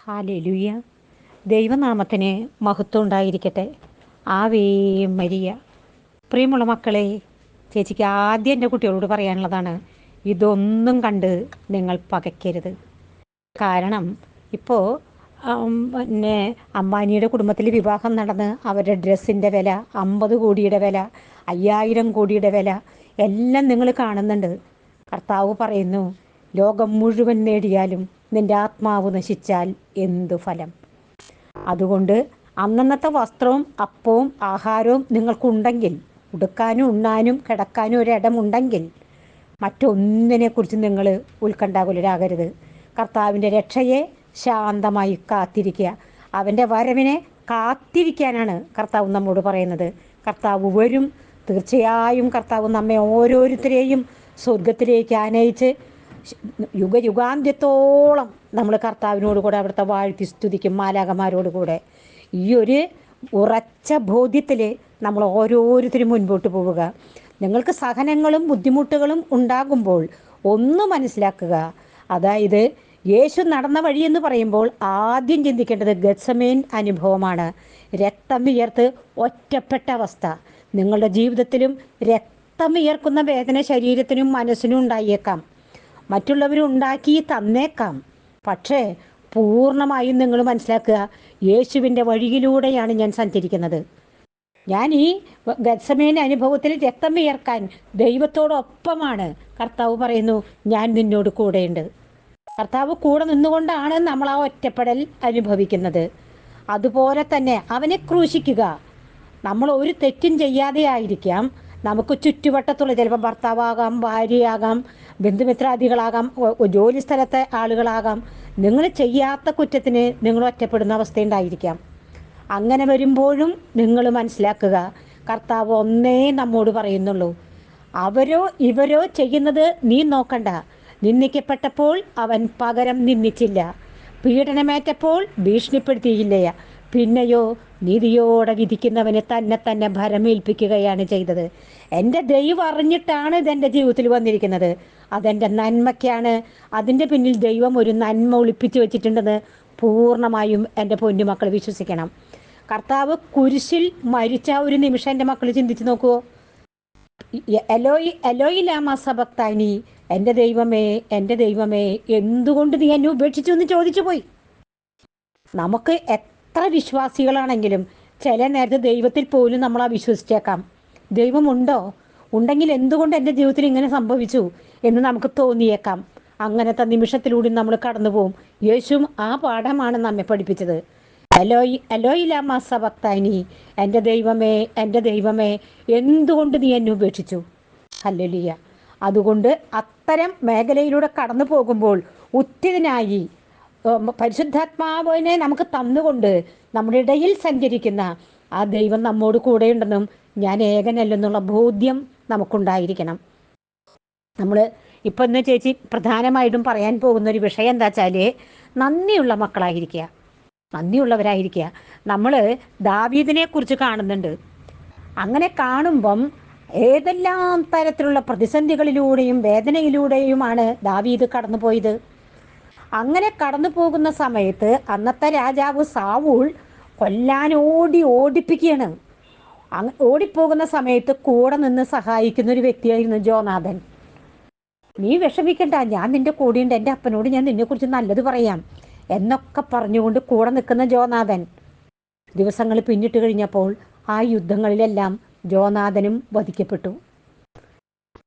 ഹാലലുയ. ദൈവനാമത്തിന് മഹത്വം ഉണ്ടായിരിക്കട്ടെ. Ave Maria. പ്രിയമുള്ള മക്കളെ ചേച്ചിക്ക് ആദ്യം എന്റെ കുട്ടികളോട് പറയാനുള്ളതാണ് ഇതൊന്നും കണ്ട് നിങ്ങൾ പകയ്ക്കരുത്. കാരണം ഇപ്പോൾ പിന്നെ അമ്പാനിയുടെ കുടുംബത്തിൽ വിവാഹം നടന്ന് അവരുടെ ഡ്രസ്സിന്റെ വില അമ്പത് കോടിയുടെ വില അയ്യായിരം കോടിയുടെ വില എല്ലാം നിങ്ങൾ കാണുന്നുണ്ട്. കർത്താവ് പറയുന്നു ലോകം മുഴുവൻ നേടിയാലും നിന്റെ ആത്മാവ് നശിച്ചാൽ എന്തു ഫലം? അതുകൊണ്ട് അന്നന്നത്തെ വസ്ത്രവും അപ്പവും ആഹാരവും നിങ്ങൾക്കുണ്ടെങ്കിൽ ഉടുക്കാനും ഉണ്ണാനും കിടക്കാനും ഒരിടമുണ്ടെങ്കിൽ മറ്റൊന്നിനെക്കുറിച്ച് നിങ്ങൾ ഉത്കണ്ഠാകുലരാകരുത്. കർത്താവിന്റെ രക്ഷയെ ശാന്തമായി കാത്തിരിക്കുക. അവന്റെ വരവിനെ കാത്തിരിക്കാനാണ് കർത്താവ് നമ്മോട് പറയുന്നത്. കർത്താവ് വരും. തീർച്ചയായും കർത്താവ് നമ്മെ ഓരോരുത്തരെയും സ്വർഗത്തിലേക്ക് ആനയിച്ച് യുഗയുഗാന്ത്യത്തോളം നമ്മൾ കർത്താവിനോട് കൂടെ അവിടുത്തെ വാഴ്ത്തി സ്തുതിക്കും മാലാകന്മാരോട് കൂടെ. ഈ ഒരു ഉറച്ച ബോധ്യത്തിൽ നമ്മൾ ഓരോരുത്തരും മുൻപോട്ട് പോവുക. നിങ്ങൾക്ക് സഹനങ്ങളും ബുദ്ധിമുട്ടുകളും ഉണ്ടാകുമ്പോൾ ഒന്ന് മനസ്സിലാക്കുക. അതായത് യേശു നടന്ന വഴിയെന്ന് പറയുമ്പോൾ ആദ്യം ചിന്തിക്കേണ്ടത് ഗത്സമേൻ അനുഭവമാണ്. രക്തം വിയർത്ത് ഒറ്റപ്പെട്ട അവസ്ഥ. നിങ്ങളുടെ ജീവിതത്തിലും രക്തം വിയർക്കുന്ന വേദന ശരീരത്തിനും മനസ്സിനും ഉണ്ടായേക്കാം. മറ്റുള്ളവരുണ്ടാക്കി തന്നേക്കാം. പക്ഷേ പൂർണമായും നിങ്ങൾ മനസ്സിലാക്കുക യേശുവിന്റെ വഴിയിലൂടെയാണ് ഞാൻ സഞ്ചരിക്കുന്നത്. ഞാൻ ഈ ഗത്സമേന അനുഭവത്തിൽ രക്തം വിയർക്കാൻ ദൈവത്തോടൊപ്പമാണ്. കർത്താവ് പറയുന്നു ഞാൻ നിന്നോട് കൂടെയുണ്ട്. കർത്താവ് കൂടെ നിന്നുകൊണ്ടാണ് നമ്മൾ ആ ഒറ്റപ്പെടൽ അനുഭവിക്കുന്നത്. അതുപോലെ തന്നെ അവനെ ക്രൂശിക്കുക. നമ്മൾ ഒരു തെറ്റും ചെയ്യാതെ ആയിരിക്കാം നമുക്ക് ചുറ്റുവട്ടത്തുള്ള ചിലപ്പോൾ ഭർത്താവാകാം ഭാര്യയാകാം ബന്ധുമിത്രാദികളാകാം ജോലി സ്ഥലത്തെ ആളുകളാകാം. നിങ്ങൾ ചെയ്യാത്ത കുറ്റത്തിന് നിങ്ങൾ ഒറ്റപ്പെടുന്ന അവസ്ഥയുണ്ടായിരിക്കാം. അങ്ങനെ വരുമ്പോഴും നിങ്ങൾ മനസ്സിലാക്കുക കർത്താവ് ഒന്നേ നമ്മോട് പറയുന്നുള്ളൂ. അവരോ ഇവരോ ചെയ്യുന്നത് നീ നോക്കണ്ട. നിന്ദിക്കപ്പെട്ടപ്പോൾ അവൻ പകരം നിന്ദിച്ചില്ല. പീഡനമേറ്റപ്പോൾ ഭീഷണിപ്പെടുത്തിയില്ല. പിന്നെയോ നീതിയോടെ വിധിക്കുന്നവനെ തന്നെ തന്നെ ഭരമേൽപ്പിക്കുകയാണ് ചെയ്തത്. എന്റെ ദൈവം അറിഞ്ഞിട്ടാണ് ഇതെന്റെ ജീവിതത്തിൽ വന്നിരിക്കുന്നത്. അതെന്റെ നന്മയ്ക്കാണ്. അതിന്റെ പിന്നിൽ ദൈവം ഒരു നന്മ ഒളിപ്പിച്ചു വെച്ചിട്ടുണ്ടെന്ന് പൂർണമായും എന്റെ പൊന്നു മക്കൾ വിശ്വസിക്കണം. കർത്താവ് കുരിശിൽ മരിച്ച ഒരു നിമിഷം എന്റെ മക്കൾ ചിന്തിച്ചു നോക്കുമോ എലോയി എലോയി ലാമ സബക്താനി എന്റെ ദൈവമേ എന്റെ ദൈവമേ എന്തുകൊണ്ട് നീ എന്നെ ഉപേക്ഷിച്ചു എന്ന് ചോദിച്ചു പോയി നമുക്ക് എത്ര വിശ്വാസികളാണെങ്കിലും ചില നേരത്തെ ദൈവത്തിൽ പോലും നമ്മൾ ആ വിശ്വസിച്ചേക്കാം. ദൈവമുണ്ടോ? ഉണ്ടെങ്കിൽ എന്തുകൊണ്ട് എന്റെ ജീവിതത്തിൽ ഇങ്ങനെ സംഭവിച്ചു എന്ന് നമുക്ക് തോന്നിയേക്കാം. അങ്ങനത്തെ നിമിഷത്തിലൂടെ നമ്മൾ കടന്നു പോകും യേശുവും ആ പാഠമാണ് നമ്മെ പഠിപ്പിച്ചത്. അലോയി അലോയില മാസ ഭക്താനി എന്റെ ദൈവമേ എന്റെ ദൈവമേ എന്തുകൊണ്ട് നീ എന്നെ ഉപേക്ഷിച്ചു? അല്ലൊലിയ അതുകൊണ്ട് അത്തരം മേഖലയിലൂടെ കടന്നു പോകുമ്പോൾ ഉത്തിതനായി പരിശുദ്ധാത്മാവിനെ നമുക്ക് തന്നുകൊണ്ട് നമ്മുടെ ഇടയിൽ സഞ്ചരിക്കുന്ന ആ ദൈവം നമ്മോട് കൂടെയുണ്ടെന്നും ഞാൻ ഏകനല്ലെന്നുള്ള ബോധ്യം നമുക്കുണ്ടായിരിക്കണം. നമ്മൾ ഇപ്പം ഇന്ന് ചേച്ചി പ്രധാനമായിട്ടും പറയാൻ പോകുന്ന ഒരു വിഷയം എന്താ വെച്ചാൽ നന്ദിയുള്ള മക്കളായിരിക്കുക. നന്ദിയുള്ളവരായിരിക്കുക. നമ്മൾ ദാവീദിനെ കുറിച്ച് കാണുന്നുണ്ട്. അങ്ങനെ കാണുമ്പം ഏതെല്ലാം തരത്തിലുള്ള പ്രതിസന്ധികളിലൂടെയും വേദനയിലൂടെയുമാണ് ദാവീദ് കടന്നുപോയത്? അങ്ങനെ കടന്നു പോകുന്ന സമയത്ത് അന്നത്തെ രാജാവ് സാവൂൾ കൊല്ലാൻ ഓടി ഓടിപ്പിക്കുകയാണ് ഓടിപ്പോകുന്ന സമയത്ത് കൂടെ നിന്ന് സഹായിക്കുന്ന ഒരു വ്യക്തിയായിരുന്നു ജോനാഥൻ. നീ വിഷമിക്കണ്ട ഞാൻ നിന്റെ കൂടെയുണ്ട് എന്റെ അപ്പനോട് ഞാൻ നിന്നെക്കുറിച്ച് നല്ലത് പറയാം എന്നൊക്കെ പറഞ്ഞുകൊണ്ട് കൂടെ നിൽക്കുന്ന ജോനാഥൻ. ദിവസങ്ങൾ പിന്നിട്ട് കഴിഞ്ഞപ്പോൾ ആ യുദ്ധങ്ങളിലെല്ലാം ജോനാഥനും വധിക്കപ്പെട്ടു.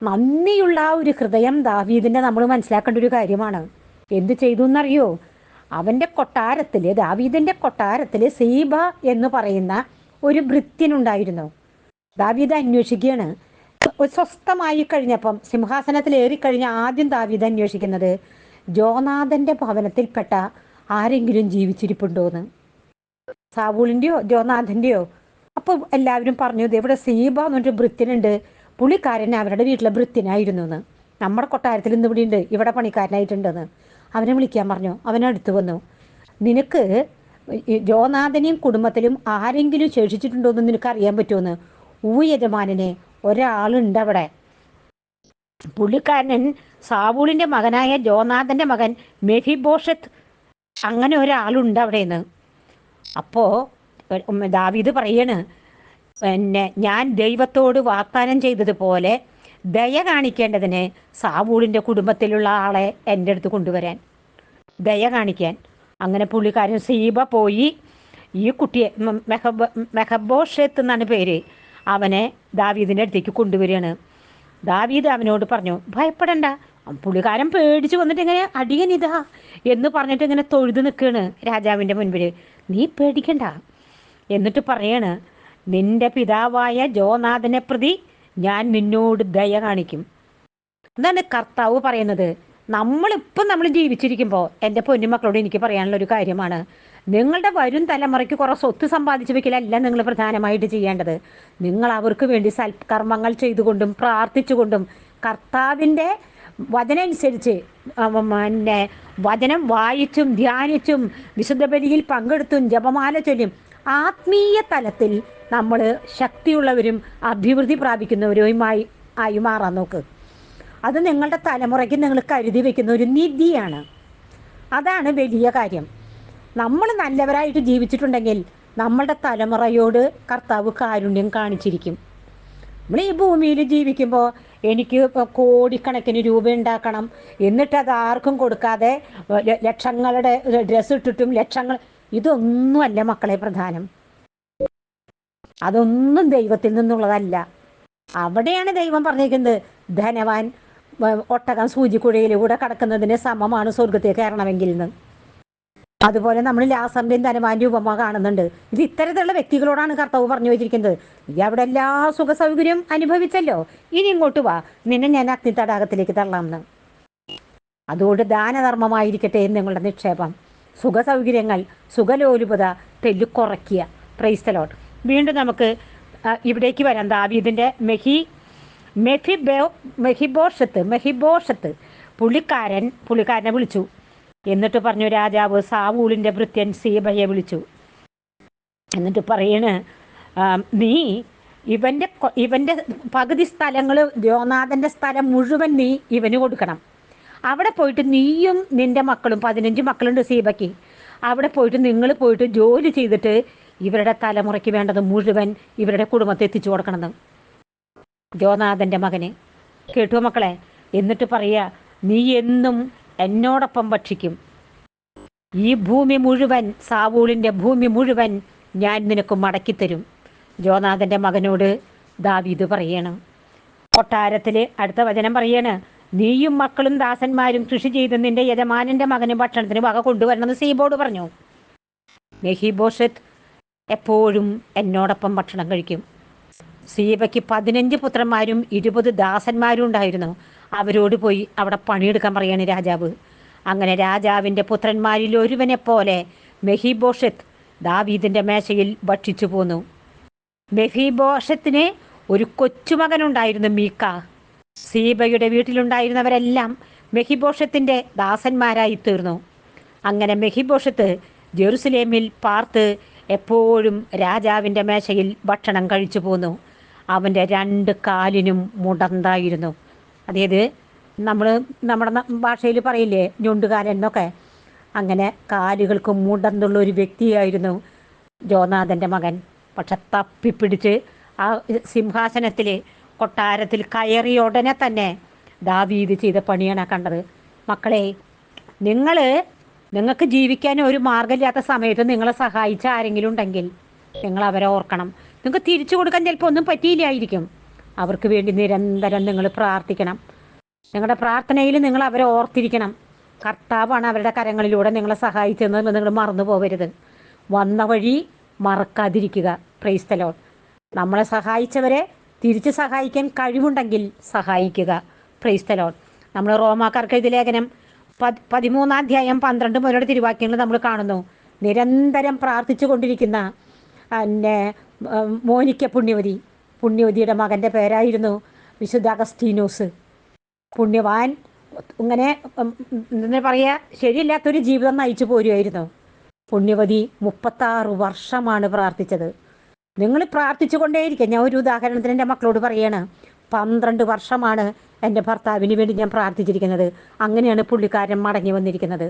നന്ദിയുള്ള ആ ഒരു ഹൃദയം ദാവീദിന്റെ നമ്മൾ മനസ്സിലാക്കേണ്ട ഒരു കാര്യമാണ്. എന്ത് ചെയ്തു എന്നറിയോ? അവന്റെ കൊട്ടാരത്തിൽ ദാവീദിന്റെ കൊട്ടാരത്തിൽ സീബ എന്ന് പറയുന്ന ഒരു ഭൃത്യനുണ്ടായിരുന്നു. ദാവീദ് അന്വേഷിക്കുകയാണ്. സ്വസ്ഥമായി കഴിഞ്ഞപ്പം സിംഹാസനത്തിൽ ഏറിക്കഴിഞ്ഞ ആദ്യം ദാവീദ് അന്വേഷിക്കുന്നത് ജോനാഥന്റെ ഭവനത്തിൽപ്പെട്ട ആരെങ്കിലും ജീവിച്ചിരിപ്പുണ്ടോ എന്ന്. സാവൂളിന്റെയോ ജോനാഥന്റെയോ അപ്പോൾ എല്ലാവരും പറഞ്ഞു ഇവിടെ സീബ എന്നൊരു ഭൃത്യനുണ്ട്. പുള്ളിക്കാരൻ അവരുടെ വീട്ടിലെ ഭൃത്യനായിരുന്നു എന്ന്. നമ്മുടെ കൊട്ടാരത്തിൽ ഇന്ന് ഇവിടെ ഉണ്ട് ഇവിടെ പണിക്കാരനായിട്ടുണ്ടെന്ന്. അവനെ വിളിക്കാൻ പറഞ്ഞു. അവനടുത്ത് വന്നു. നിനക്ക് ജോനാഥനെയും കുടുംബത്തിലും ആരെങ്കിലും ശേഷിച്ചിട്ടുണ്ടോ എന്ന് നിനക്ക് അറിയാൻ പറ്റുമെന്ന് ഊ യജമാനനെ ഒരാളുണ്ട് അവിടെ. പുള്ളിക്കാരൻ സാവൂളിന്റെ മകനായ ജോനാഥന്റെ മകൻ മെഹിബോഷത്ത് അങ്ങനെ ഒരാളുണ്ട് അവിടെ നിന്ന് അപ്പോൾ ദാവീദ് പറയാണ് പിന്നെ ഞാൻ ദൈവത്തോട് വാഗ്ദാനം ചെയ്തതുപോലെ ദയ കാണിക്കേണ്ടതിന് സാവൂളിന്റെ കുടുംബത്തിലുള്ള ആളെ എന്റെ അടുത്ത് കൊണ്ടുവരാൻ. ദയ കാണിക്കാൻ. അങ്ങനെ പുള്ളിക്കാരൻ സീബ പോയി. ഈ കുട്ടിയെ മെഹബ മെഹബോഷത്ത് എന്നാണ് പേര്. അവനെ ദാവീദിന്റെ അടുത്തേക്ക് കൊണ്ടുവരികയാണ്. ദാവീദ് അവനോട് പറഞ്ഞു ഭയപ്പെടണ്ട. പുള്ളിക്കാരൻ പേടിച്ച് വന്നിട്ട് ഇങ്ങനെ അടിയൻ ഇതാ എന്ന് പറഞ്ഞിട്ട് ഇങ്ങനെ തൊഴുത് നിൽക്കുകയാണ് രാജാവിന്റെ മുൻപിൽ നീ പേടിക്കണ്ട. എന്നിട്ട് പറയാണ് നിന്റെ പിതാവായ ജോനാഥനെ പ്രതി ഞാൻ നിന്നോട് ദയ കാണിക്കും. എന്താണ് കർത്താവ് പറയുന്നത്. നമ്മളിപ്പം നമ്മൾ ജീവിച്ചിരിക്കുമ്പോൾ എന്റെ പൊന്നുമക്കളോട് എനിക്ക് പറയാനുള്ള ഒരു കാര്യമാണ്. നിങ്ങളുടെ വരും തലമുറയ്ക്ക് കുറേ സ്വത്ത് സമ്പാദിച്ചു വെക്കലല്ല നിങ്ങൾ പ്രധാനമായിട്ട് ചെയ്യേണ്ടത്. നിങ്ങൾ അവർക്ക് വേണ്ടി സൽക്കർമ്മങ്ങൾ ചെയ്തുകൊണ്ടും പ്രാർത്ഥിച്ചുകൊണ്ടും കർത്താവിന്റെ വചനനുസരിച്ച് പിന്നെ വചനം വായിച്ചും ധ്യാനിച്ചും വിശുദ്ധ ബലിയിൽ പങ്കെടുത്തും ജപമാല ചൊല്ലും ആത്മീയ തലത്തിൽ നമ്മൾ ശക്തിയുള്ളവരും അഭിവൃദ്ധി പ്രാപിക്കുന്നവരുമായി ആയി മാറാൻ നോക്ക്. അത് നിങ്ങളുടെ തലമുറയ്ക്ക് നിങ്ങൾ കരുതി വെക്കുന്ന ഒരു നിധിയാണ്. അതാണ് വലിയ കാര്യം. നമ്മൾ നല്ലവരായിട്ട് ജീവിച്ചിട്ടുണ്ടെങ്കിൽ നമ്മളുടെ തലമുറയോട് കർത്താവ് കാരുണ്യം കാണിച്ചിരിക്കും. നമ്മൾ ഈ ഭൂമിയിൽ ജീവിക്കുമ്പോൾ എനിക്ക് കോടിക്കണക്കിന് രൂപ ഉണ്ടാക്കണം. എന്നിട്ട് അത് ആർക്കും കൊടുക്കാതെ ലക്ഷങ്ങളുടെ ഡ്രസ്സ് ഇട്ടിട്ടും ലക്ഷങ്ങൾ ഇതൊന്നുമല്ല മക്കളെ പ്രധാനം. അതൊന്നും ദൈവത്തിൽ നിന്നുള്ളതല്ല. അവിടെയാണ് ദൈവം പറഞ്ഞിരിക്കുന്നത് ധനവാൻ ഒട്ടകം സൂചിക്കുഴയിലൂടെ കടക്കുന്നതിന് സമമാണ് സ്വർഗത്തിൽ കയറണമെങ്കിൽ നിന്ന് അതുപോലെ നമ്മൾ ലാസറിന്റെയും ധനവാന്റെ ഉപമ കാണുന്നുണ്ട്. ഇത് ഇത്തരത്തിലുള്ള വ്യക്തികളോടാണ് കർത്താവ് പറഞ്ഞു വെച്ചിരിക്കുന്നത്. നീ അവിടെ എല്ലാ സുഖ സൗകര്യം അനുഭവിച്ചല്ലോ. ഇനി ഇങ്ങോട്ട് വാ. നിന്നെ ഞാൻ അഗ്നി തടാകത്തിലേക്ക് തള്ളാമെന്ന് അതുകൊണ്ട് ദാനധർമ്മമായിരിക്കട്ടെ നിങ്ങളുടെ നിക്ഷേപം. സുഖ സൗകര്യങ്ങൾ സുഖലോലുപത തെല്ലുക്കുറയ്ക്കുക. പ്രൈസ്തലോട്ട് വീണ്ടും നമുക്ക് ഇവിടേക്ക് വരാം. ദാവീദിന്റെ മെഹി മെഫിബോ മെഹിബോഷത്ത് മെഹിബോഷത്ത്. പുള്ളിക്കാരൻ പുള്ളിക്കാരനെ വിളിച്ചു. എന്നിട്ട് പറഞ്ഞു രാജാവ് സാവൂളിന്റെ ഭൃത്യൻ സീബയെ വിളിച്ചു. എന്നിട്ട് പറയണ് നീ ഇവന്റെ ഇവന്റെ പകുതി സ്ഥലങ്ങൾ ദ്യോനാഥന്റെ സ്ഥലം മുഴുവൻ നീ ഇവന് കൊടുക്കണം. അവിടെ പോയിട്ട് നീയും നിന്റെ മക്കളും പതിനഞ്ച് മക്കളുണ്ട് സീബയ്ക്ക്. അവിടെ പോയിട്ട് നിങ്ങൾ പോയിട്ട് ജോലി ചെയ്തിട്ട് ഇവരുടെ തലമുറയ്ക്ക് വേണ്ടത് മുഴുവൻ ഇവരുടെ കുടുംബത്തെ എത്തിച്ചു കൊടുക്കണമെന്ന്. ജോനാഥന്റെ മകന്. കേട്ടു മക്കളെ എന്നിട്ട് പറയുക നീ എന്നും എന്നോടൊപ്പം ഭക്ഷിക്കും. ഈ ഭൂമി മുഴുവൻ സാവൂളിന്റെ ഭൂമി മുഴുവൻ ഞാൻ നിനക്ക് മടക്കിത്തരും ജോനാഥന്റെ മകനോട് ദാവീദ് പറയണം. കൊട്ടാരത്തിൽ അടുത്ത വചനം പറയാണ്. നീയും മക്കളും ദാസന്മാരും കൃഷി ചെയ്ത് നിന്റെ യജമാനന്റെ മകന് ഭക്ഷണത്തിന് വക കൊണ്ടുവരണമെന്ന് സീബോട് പറഞ്ഞു. മെഹിബോഷത്ത് എപ്പോഴും എന്നോടൊപ്പം ഭക്ഷണം കഴിക്കും. സീബയ്ക്ക് പതിനഞ്ച് പുത്രന്മാരും ഇരുപത് ദാസന്മാരും ഉണ്ടായിരുന്നു. അവരോട് പോയി അവിടെ പണിയെടുക്കാൻ പറയാണ് രാജാവ്. അങ്ങനെ രാജാവിന്റെ പുത്രന്മാരിൽ ഒരുവനെ പോലെ മെഹിബോഷത്ത് ദാവീദിന്റെ മേശയിൽ ഭക്ഷിച്ചു പോന്നു. മെഹിബോഷത്തിന് ഒരു കൊച്ചുമകനുണ്ടായിരുന്നു മീക്ക. സീബയുടെ വീട്ടിലുണ്ടായിരുന്നവരെല്ലാം മെഹിബോഷത്തിന്റെ ദാസന്മാരായി തീർന്നു അങ്ങനെ മെഹിബോഷത്ത് ജെറുസലേമിൽ പാർത്ത് എപ്പോഴും രാജാവിന്റെ മേശയിൽ ഭക്ഷണം കഴിച്ചു പോന്നു. അവന്റെ രണ്ട് കാലിനും മുടന്തായിരുന്നു. അതായത് നമ്മൾ നമ്മുടെ ഭാഷയിൽ പറയില്ലേ ഞൊണ്ടുകാലൻ എന്നൊക്കെ. അങ്ങനെ കാലുകൾക്ക് മുടന്തുള്ള ഒരു വ്യക്തിയായിരുന്നു ജോനാഥന്റെ മകൻ. പക്ഷെ തപ്പിപ്പിടിച്ച് ആ സിംഹാസനത്തിൽ കൊട്ടാരത്തിൽ കയറിയ ഉടനെ തന്നെ ദാവീദ് ചെയ്ത പണിയാണ് കണ്ടത്. മക്കളെ നിങ്ങൾ നിങ്ങൾക്ക് ജീവിക്കാൻ ഒരു മാർഗമില്ലാത്ത സമയത്ത് നിങ്ങളെ സഹായിച്ച ആരെങ്കിലും ഉണ്ടെങ്കിൽ നിങ്ങൾ അവരെ ഓർക്കണം. നിങ്ങൾക്ക് തിരിച്ചു കൊടുക്കാൻ ചിലപ്പോൾ ഒന്നും പറ്റിയില്ലായിരിക്കും. അവർക്ക് വേണ്ടി നിരന്തരം നിങ്ങൾ പ്രാർത്ഥിക്കണം. നിങ്ങളുടെ പ്രാർത്ഥനയിൽ നിങ്ങൾ അവരെ ഓർത്തിരിക്കണം. കർത്താവാണ് അവരുടെ കരങ്ങളിലൂടെ നിങ്ങളെ സഹായിച്ചതെന്ന് നിങ്ങൾ മറന്നു പോകരുത് വന്ന വഴി മറക്കാതിരിക്കുക. പ്രൈസ്തലോൺ നമ്മളെ സഹായിച്ചവരെ തിരിച്ച് സഹായിക്കാൻ കഴിവുണ്ടെങ്കിൽ സഹായിക്കുക. പ്രൈസ്തലോൺ നമ്മൾ റോമാക്കാർക്ക് എഴുതിയ ലേഖനം പതിമൂന്നാം അധ്യായം പന്ത്രണ്ട് മുതലുള്ള തിരുവാക്യങ്ങൾ നമ്മൾ കാണുന്നു. നിരന്തരം പ്രാർത്ഥിച്ചു കൊണ്ടിരിക്കുന്ന പിന്നെ മോനിക്ക പുണ്യവതി. പുണ്യവതിയുടെ മകന്റെ പേരായിരുന്നു വിശുദ്ധ അഗസ്റ്റീനോസ് പുണ്യവാൻ ഇങ്ങനെ എന്താ പറയുക ശരിയില്ലാത്തൊരു ജീവിതം നയിച്ചു പോരുമായിരുന്നു പുണ്യവതി മുപ്പത്താറ് വർഷമാണ് പ്രാർത്ഥിച്ചത്. നിങ്ങൾ പ്രാർത്ഥിച്ചു കൊണ്ടേയിരിക്കുക ഞാൻ ഒരു ഉദാഹരണത്തിന് എന്റെ മക്കളോട് പറയാണ് പന്ത്രണ്ട് വർഷമാണ് എന്റെ ഭർത്താവിന് വേണ്ടി ഞാൻ പ്രാർത്ഥിച്ചിരിക്കുന്നത്. അങ്ങനെയാണ് പുള്ളിക്കാരൻ മടങ്ങി വന്നിരിക്കുന്നത്.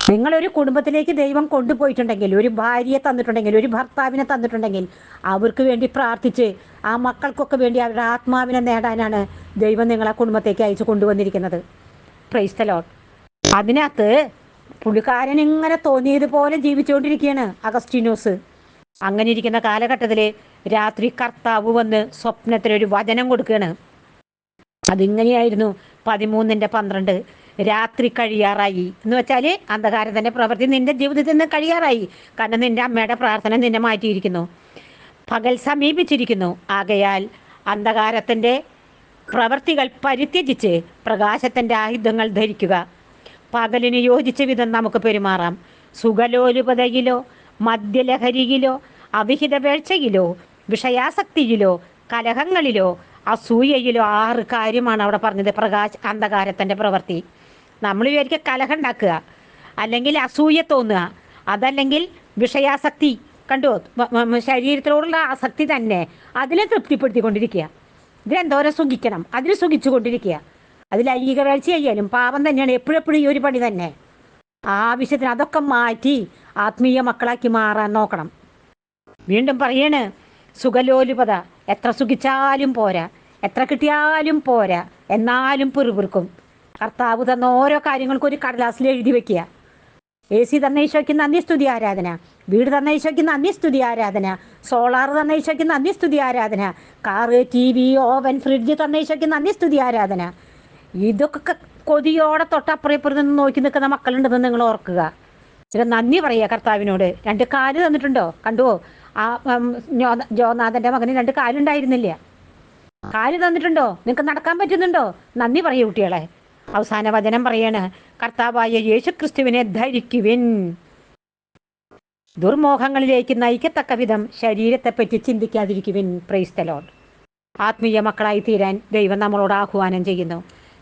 നിങ്ങളൊരു കുടുംബത്തിലേക്ക് ദൈവം കൊണ്ടുപോയിട്ടുണ്ടെങ്കിൽ ഒരു ഭാര്യയെ തന്നിട്ടുണ്ടെങ്കിൽ ഒരു ഭർത്താവിനെ തന്നിട്ടുണ്ടെങ്കിൽ അവർക്ക് വേണ്ടി പ്രാർത്ഥിച്ച് ആ മക്കൾക്കൊക്കെ വേണ്ടി അവരുടെ ആത്മാവിനെ നേടാനാണ് ദൈവം നിങ്ങളെ കുടുംബത്തേക്ക് അയച്ചു കൊണ്ടുവന്നിരിക്കുന്നത്. പ്രൈസ്തലോട്ട് അതിനകത്ത് പുള്ളിക്കാരൻ ഇങ്ങനെ തോന്നിയതുപോലെ ജീവിച്ചുകൊണ്ടിരിക്കുകയാണ് അഗസ്റ്റിനോസ്. അങ്ങനെ ഇരിക്കുന്ന കാലഘട്ടത്തിൽ രാത്രി കർത്താവ് വന്ന് സ്വപ്നത്തിലൊരു വചനം കൊടുക്കുകയാണ്. അതിങ്ങനെയായിരുന്നു പതിമൂന്നിന്റെ പന്ത്രണ്ട്. രാത്രി കഴിയാറായി. എന്ന് വെച്ചാൽ അന്ധകാരത്തിന്റെ പ്രവൃത്തി നിന്റെ ജീവിതത്തിൽ നിന്ന് കഴിയാറായി. കാരണം നിന്റെ അമ്മയുടെ പ്രാർത്ഥന നിന്നെ മാറ്റിയിരിക്കുന്നു. പകൽ സമീപിച്ചിരിക്കുന്നു. ആകയാൽ അന്ധകാരത്തിന്റെ പ്രവർത്തികൾ പരിത്യജിച്ച് പ്രകാശത്തിന്റെ ആയുധങ്ങൾ ധരിക്കുക. പകലിന് യോജിച്ച വിധം നമുക്ക് പെരുമാറാം. സുഖലോലുപതയിലോ മദ്യലഹരിയിലോ അവിഹിത വീഴ്ചയിലോ വിഷയാസക്തിയിലോ കലഹങ്ങളിലോ അസൂയയിലോ ആറ് കാര്യമാണ് അവിടെ പറഞ്ഞത് പ്രകാശ് അന്ധകാരത്തിന്റെ പ്രവൃത്തി. നമ്മൾ വിചാരിക്കുക കലഹം ഉണ്ടാക്കുക അല്ലെങ്കിൽ അസൂയ തോന്നുക അതല്ലെങ്കിൽ വിഷയാസക്തി കണ്ടു? മ- ആസക്തി തന്നെ അതിനെ തൃപ്തിപ്പെടുത്തിക്കൊണ്ടിരിക്കുക. ഇതിനെന്തോരം സുഖിക്കണം? അതിന് സുഖിച്ചു കൊണ്ടിരിക്കുക അത് ലൈംഗിക ചെയ്യാനും പാപം തന്നെയാണ് എപ്പോഴെപ്പോഴും ഈ ഒരു പണി തന്നെ. ആവശ്യത്തിന് അതൊക്കെ മാറ്റി ആത്മീയ മക്കളാക്കി മാറാൻ നോക്കണം. വീണ്ടും പറയണ് സുഖലോലുപത എത്ര സുഖിച്ചാലും പോരാ എത്ര കിട്ടിയാലും പോരാ എന്നാലും പിറുപിറുക്കും. കർത്താവ് തന്ന ഓരോ കാര്യങ്ങൾക്കും ഒരു കടലാസിൽ എഴുതി വെക്കുക. എ സി തന്ന ഈശോയ്ക്ക് നന്ദി സ്തുതി ആരാധന. വീട് തന്ന ഈശോയ്ക്ക് നന്ദി സ്തുതി ആരാധന. സോളാർ തന്ന ഈശോയ്ക്ക് നന്ദി സ്തുതി ആരാധന. Car T V oven fridge തന്ന ഈശോയ്ക്ക് നന്ദി സ്തുതി ആരാധന. ഇതൊക്കെ കൊതിയോടെ തൊട്ടപ്പുറപ്പുറത്ത് നിന്ന് നോക്കി നിൽക്കുന്ന മക്കളുണ്ടെന്ന് നിങ്ങൾ ഓർക്കുക. ചില നന്ദി പറയുക കർത്താവിനോട്. രണ്ട് കാൽ തന്നിട്ടുണ്ടോ? കണ്ടുവോ? ആ ജോനാഥന്റെ മകന് രണ്ട് കാലുണ്ടായിരുന്നില്ല. കാൽ തന്നിട്ടുണ്ടോ? നിങ്ങൾക്ക് നടക്കാൻ പറ്റുന്നുണ്ടോ? നന്ദി പറയൂ കുട്ടികളെ. അവസാന വചനം പറയാണ് കർത്താവായ യേശു ക്രിസ്തുവിനെ ധരിക്കുവിൻ. ദുർമോഹങ്ങളിലേക്ക് നയിക്കത്തക്ക വിധം ശരീരത്തെപ്പറ്റി ചിന്തിക്കാതിരിക്കുവിൻ. പ്രൈസ്തലോൺ ആത്മീയ മക്കളായി തീരാൻ ദൈവം നമ്മളോട് ആഹ്വാനം ചെയ്യുന്നു.